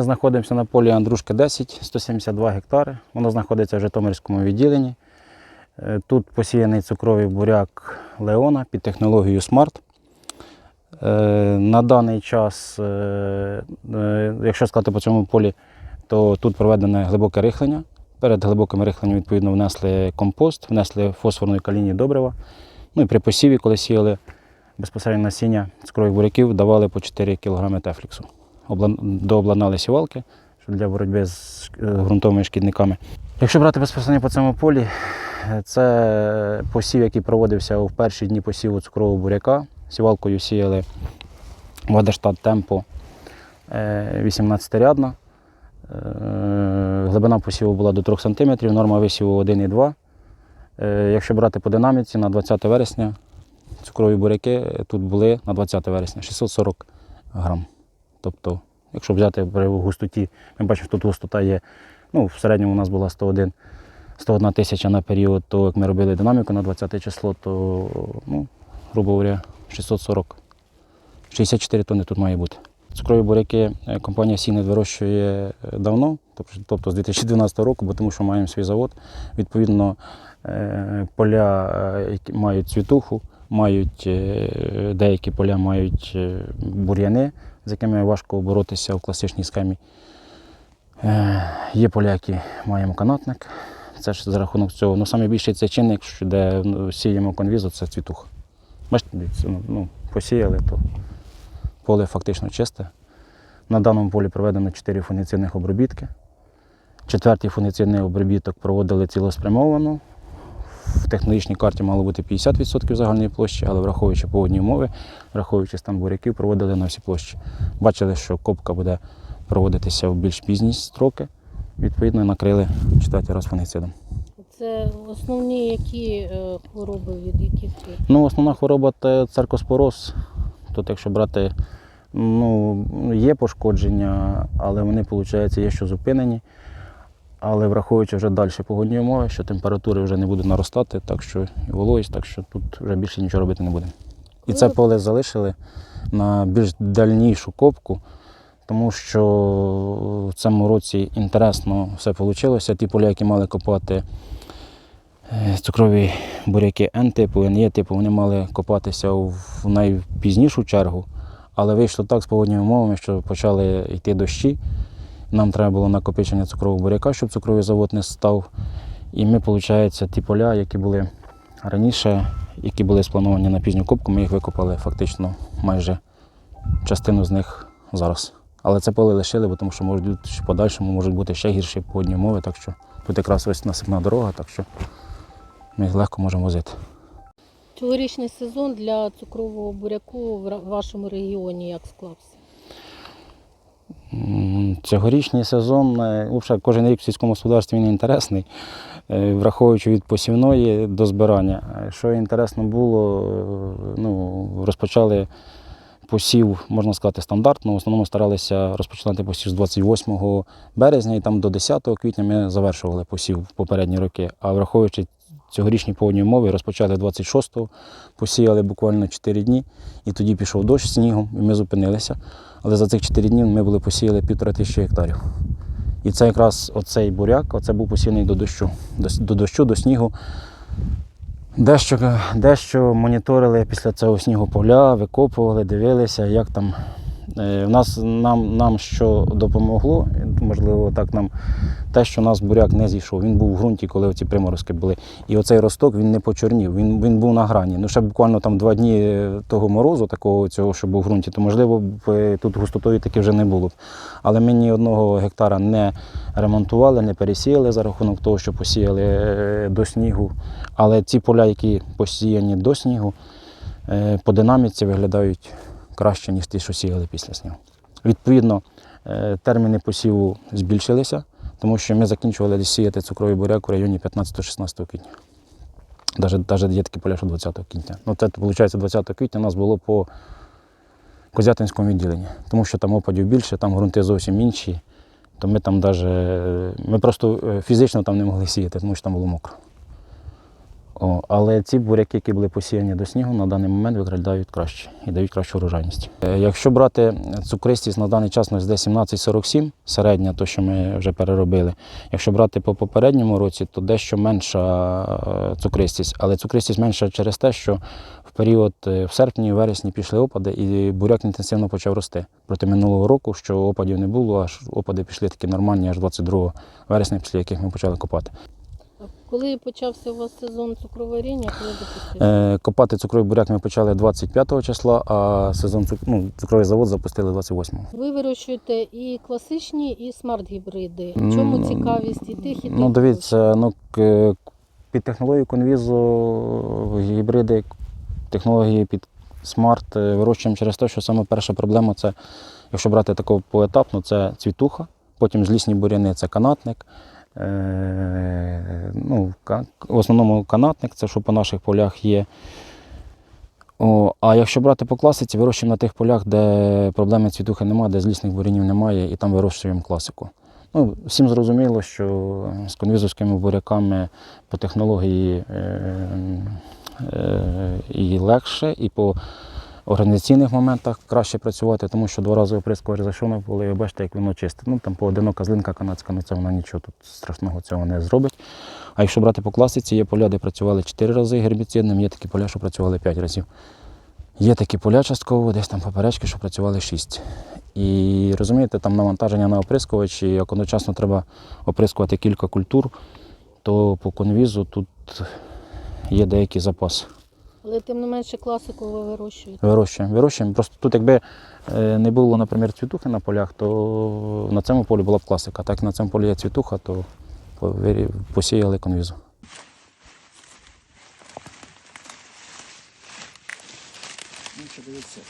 Ми знаходимося на полі Андрушки 10, 172 гектари. Воно знаходиться в Житомирському відділенні. Е, Тут посіяний цукровий буряк Леона під технологією Smart. Е, На даний час, е, якщо сказати по цьому полі, то тут проведене глибоке рихлення. Перед глибоким рихленням відповідно внесли компост, внесли фосфорну і калійні добрива. Ну і при посіві, коли сіяли безпосередньо насіння цукрових буряків, давали по 4 кг тефліксу. Обла- Дообладнали сівалки для боротьби з е, ґрунтовими шкідниками. Якщо брати безпосередньо по цьому полі, е, це посів, який проводився у перші дні посіву цукрового буряка. Сівалкою сіяли Вадерштат Темпо 18-рядна. Е, Глибина посіву була до 3 см, норма висіву 1,2. Е, Якщо брати по динаміці, на 20 вересня цукрові буряки тут були на 20 вересня 640 грам. Тобто, якщо взяти при густоті, ми бачимо, що тут густота є, ну, в середньому у нас була 101, 101 тисяча на період, то як ми робили динаміку на 20 число, то, ну, грубо говоря, 640, 64 тонни тут має бути. Цукрові буряки е, компанія Сінет вирощує е, давно, тобто- тобто з 2012 року, бо тому що маємо свій завод. Відповідно, е, поля мають цвітуху, мають деякі поля мають бур'яни, з якими важко боротися в класичній схемі. Е, Є поля, які маємо канатник. Це ж за рахунок цього. Ну, найбільший це чинник, де ну, сіємо конвізу, це цвітуха. Бачите, ну, ну, посіяли, то поле фактично чисте. На даному полі проведено 4 фунгіцидних обробітки. Четвертий фунгіцидний обробіток проводили цілеспрямовано. В технологічній карті мало бути 50% загальної площі, але враховуючи погодні умови, враховуючи стан буряків, проводили на всі площі. Бачили, що копка буде проводитися в більш пізні строки. Відповідно, накрили четвертий раз фунгіцидом. Це основні які е, хвороби, від яких? Ну, основна хвороба це церкоспороз. Тут, якщо брати, ну, є пошкодження, але вони, виходить, є що зупинені. Але враховуючи вже далі погодні умови, що температури вже не будуть наростати, так що і вологість, так що тут вже більше нічого робити не будемо. І це поле залишили на більш дальнішу копку, тому що в цьому році інтересно все вийшло. Ті поля, які мали копати е, цукрові буряки Н-типу, НЕ-типу, вони мали копатися в найпізнішу чергу, але вийшло так з погодніми умовами, що почали йти дощі. Нам треба було накопичення цукрового буряка, щоб цукровий завод не став. І ми, виходить, ті поля, які були раніше, які були сплановані на пізню копку, ми їх викопали фактично майже частину з них зараз. Але це поле лишили, бо тому що можуть в подальшому можуть бути ще гірші погодні умови, так що тут якраз ось насипна дорога, так що ми їх легко можемо возити. Цьогорічний сезон для цукрового буряку в вашому регіоні як склався? М, Цьогорічний сезон, е, взагалі, кожен рік в сільському господарстві він інтересний, е, враховуючи від посівної до збирання. Е, Що інтересно було, е, ну, розпочали посів, можна сказати, стандартно. В основному старалися розпочинати посів з 28 березня і там до 10 квітня ми завершували посів в попередні роки. А враховуючи цьогорічні погодні умови, розпочали 26-го, посіяли буквально 4 дні, і тоді пішов дощ з снігом, і ми зупинилися. Але за цих 4 дні ми були посіяли півтора тисячі гектарів. І це якраз оцей буряк, оце був посіяний до дощу, до, до дощу, до снігу. Дещо, дещо моніторили після цього снігу поля, викопували, дивилися, як там. Е, В нас нам, нам що допомогло, можливо, так нам те, що нас буряк не зійшов. Він був в ґрунті, коли ці приморозки були. І оцей росток він не почорнів, він, він був на грані. Ну, ще буквально там два дні е, того морозу, такого цього, що був в ґрунті, то можливо б е, тут густотою таки вже не було б. Але ми ні одного гектара не ремонтували, не пересіяли за рахунок того, що посіяли е, до снігу. Але ці поля, які посіяні до снігу, е, по динаміці виглядають краще, ніж ті, що сіяли після снігу. Відповідно, е, терміни посіву збільшилися, тому що ми закінчували сіяти цукровий буряк у районі 15-16 квітня. Навіть, навіть є такі поля, що 20 квітня. Ну, це, виходить, 20 квітня у нас було по Козятинському відділенні, тому що там опадів більше, там ґрунти зовсім інші. То ми там даже, ми просто е, фізично там не могли сіяти, тому що там було мокро. О, але ці буряки, які були посіяні до снігу, на даний момент виглядають краще і дають кращу урожайність. Е, Якщо брати цукристість на даний час десь 17,47, середня, то що ми вже переробили. Якщо брати по попередньому році, то дещо менша е, цукристість. Але цукристість менша через те, що в період е, в серпні, вересні пішли опади, і буряк інтенсивно почав рости. Проти минулого року, що опадів не було, аж опади пішли такі нормальні, аж 22 вересня, після яких ми почали копати. Коли почався у вас сезон цукроваріння, коли запустили? Е, Копати цукровий буряк ми почали 25 числа, а сезон ну, цукровий завод запустили 28-го. Ви вирощуєте і класичні, і смарт-гібриди. В чому Ну, цікавість і тих, і тих? Ну, дивіться, ну, під технологію конвізу гібриди, технології під смарт е, вирощуємо через те, що саме перша проблема це, якщо брати таку поетапно, це цвітуха, потім злісні буряни це канатник. Е, ну, в основному канатник, це що по наших полях є. О, а якщо брати по класиці, вирощуємо на тих полях, де проблеми цвітухи немає, де злісних бурянів немає, і там вирощуємо класику. Ну, всім зрозуміло, що з конвізовськими буряками по технології е, е, і легше, і по організаційних моментах краще працювати, тому що два рази оприскувач зайшов поле, і ви бачите, як воно чисте. Ну, там поодинока злинка канадська, ну це вона нічого тут страшного цього не зробить. А якщо брати по класиці, є поля, де працювали 4 рази гербіцидним, є такі поля, що працювали 5 разів. Є такі поля частково, десь там поперечки, що працювали 6. І розумієте, там навантаження на оприскувач, і як одночасно треба оприскувати кілька культур, то по конвізу тут є деякий запас. Але тим не менше класику ви вирощуєте. Вирощуємо. Вирощуємо. Просто тут, якби е, не було, наприклад, цвітухи на полях, то на цьому полі була б класика. Так як на цьому полі є цвітуха, то посіяли конвізу. Ну, дивіться,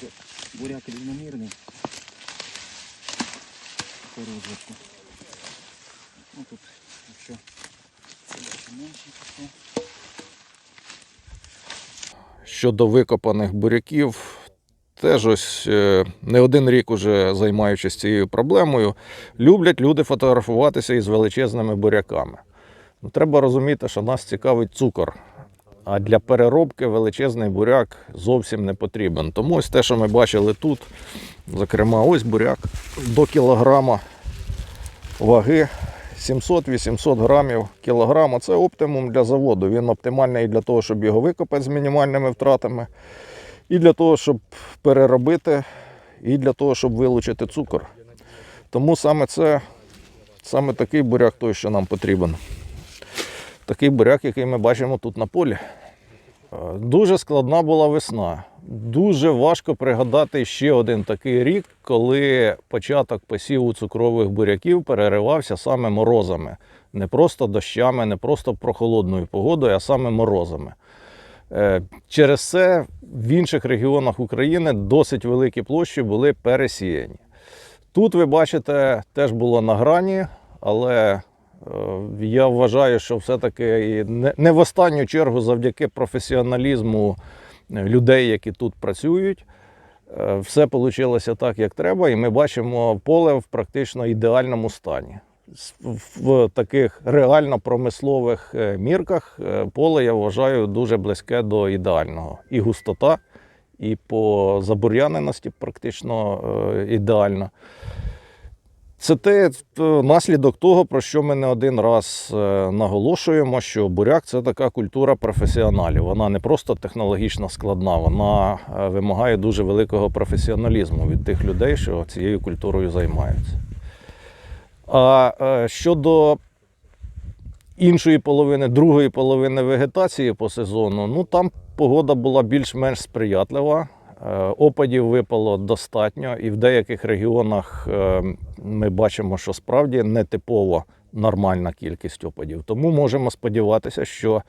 буряк рівномірний по розвитку. Ну, тут, якщо це менше, то Щодо викопаних буряків, теж ось е, не один рік уже займаючись цією проблемою, люблять люди фотографуватися із величезними буряками. Ну, треба розуміти, що нас цікавить цукор. А для переробки величезний буряк зовсім не потрібен. Тому ось те, що ми бачили тут, зокрема, ось буряк до кілограма ваги 700-800 грамів кілограма. Це оптимум для заводу. Він оптимальний і для того, щоб його викопати з мінімальними втратами, і для того, щоб переробити, і для того, щоб вилучити цукор. Тому саме це, саме такий буряк той, що нам потрібен. Такий буряк, який ми бачимо тут на полі. Е, Дуже складна була весна. Дуже важко пригадати ще один такий рік, коли початок посіву цукрових буряків переривався саме морозами. Не просто дощами, не просто прохолодною погодою, а саме морозами. Е, Через це в інших регіонах України досить великі площі були пересіяні. Тут ви бачите, теж було на грані, але я вважаю, що все-таки не- в останню чергу завдяки професіоналізму е, людей, які тут працюють, е, все вийшло так, як треба, і ми бачимо поле в практично ідеальному стані. В таких реально промислових е, мірках е, поле я вважаю дуже близьке до ідеального. І густота, і по забур'яненості практично е, ідеально. Це те е, наслідок того, про що ми не один раз е, наголошуємо, що буряк це така культура професіоналів. Вона не просто технологічно складна, вона е, вимагає дуже великого професіоналізму від тих людей, що цією культурою займаються. А щодо іншої половини, другої половини вегетації по сезону, ну там погода була більш-менш сприятлива. Е, Опадів випало достатньо, і в деяких регіонах е, ми бачимо, що справді нетипово нормальна кількість опадів. Тому можемо сподіватися, що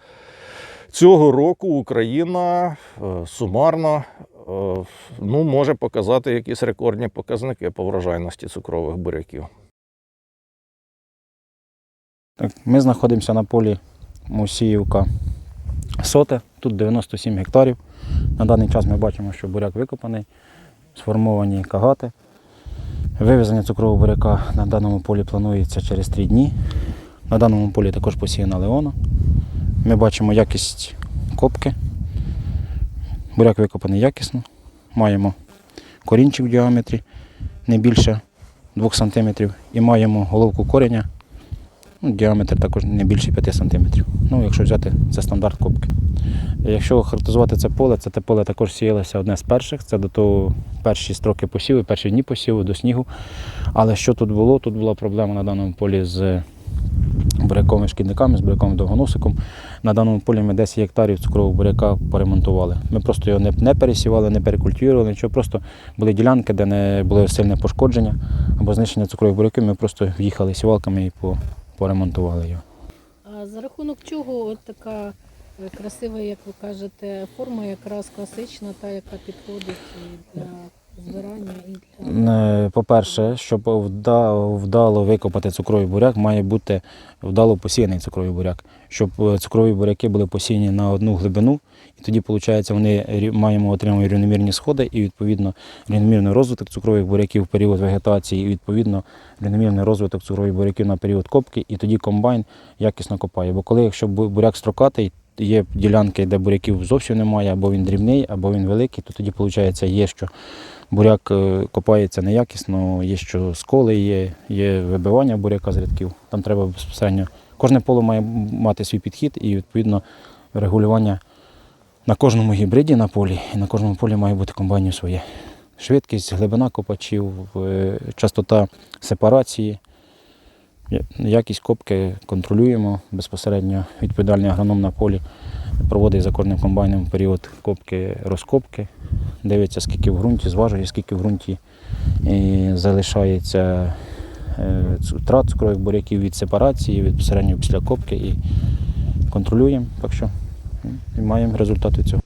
цього року Україна е, сумарно ну, може показати якісь рекордні показники по врожайності цукрових буряків. Так, ми знаходимося на полі Мусіївка соте, тут 97 гектарів. На даний час ми бачимо, що буряк викопаний, сформовані кагати. Вивезення цукрового буряка на даному полі планується через 3 дні. На даному полі також посіяна леона. Ми бачимо якість копки. Буряк викопаний якісно. Маємо корінчик в діаметрі не більше 2 см і маємо головку кореня. Ну, діаметр також не більше 5 см. Ну, якщо взяти це стандарт копки. Якщо характеризувати це поле, це те поле також сіялося одне з перших. Це до того перші строки посіву, перші дні посіву до снігу. Але що тут було? Тут була проблема на даному полі з буряковими шкідниками, з буряковим довгоносиком. На даному полі ми 10 гектарів цукрового буряка поремонтували. Ми просто його не, пересівали, не перекультивували, нічого. Просто були ділянки, де не було сильне пошкодження або знищення цукрових буряків. Ми просто в'їхали сівалками і поремонтували його. А за рахунок чого от така е, красива, як ви кажете, форма якраз класична, та яка підходить для Е, По-перше, щоб вдало викопати цукровий буряк, має бути вдало посіяний цукровий буряк. Щоб е, цукрові буряки були посіяні на одну глибину, і тоді, виходить, вони маємо отримуємо рівномірні сходи і відповідно рівномірний розвиток цукрових буряків в період вегетації, і відповідно рівномірний розвиток цукрових буряків на період копки, і тоді комбайн якісно копає. Бо коли якщо буряк строкатий, є ділянки, де буряків зовсім немає, або він дрібний, або він великий, то тоді виходить, є що буряк е, копається неякісно, є що сколи, є, є вибивання буряка з рядків. Там треба безпосередньо. Кожне поле має мати свій підхід і відповідно регулювання на кожному гібриді на полі, і на кожному полі має бути комбайнів своє. Швидкість, глибина копачів, е, частота сепарації. Якість копки контролюємо безпосередньо. Відповідальний агроном на полі проводить за кожним комбайном період копки розкопки, дивиться, скільки в ґрунті, зважує, скільки в ґрунті і залишається е, втрат цукрових буряків від сепарації, від після копки і контролюємо. Так що і маємо результат від цього.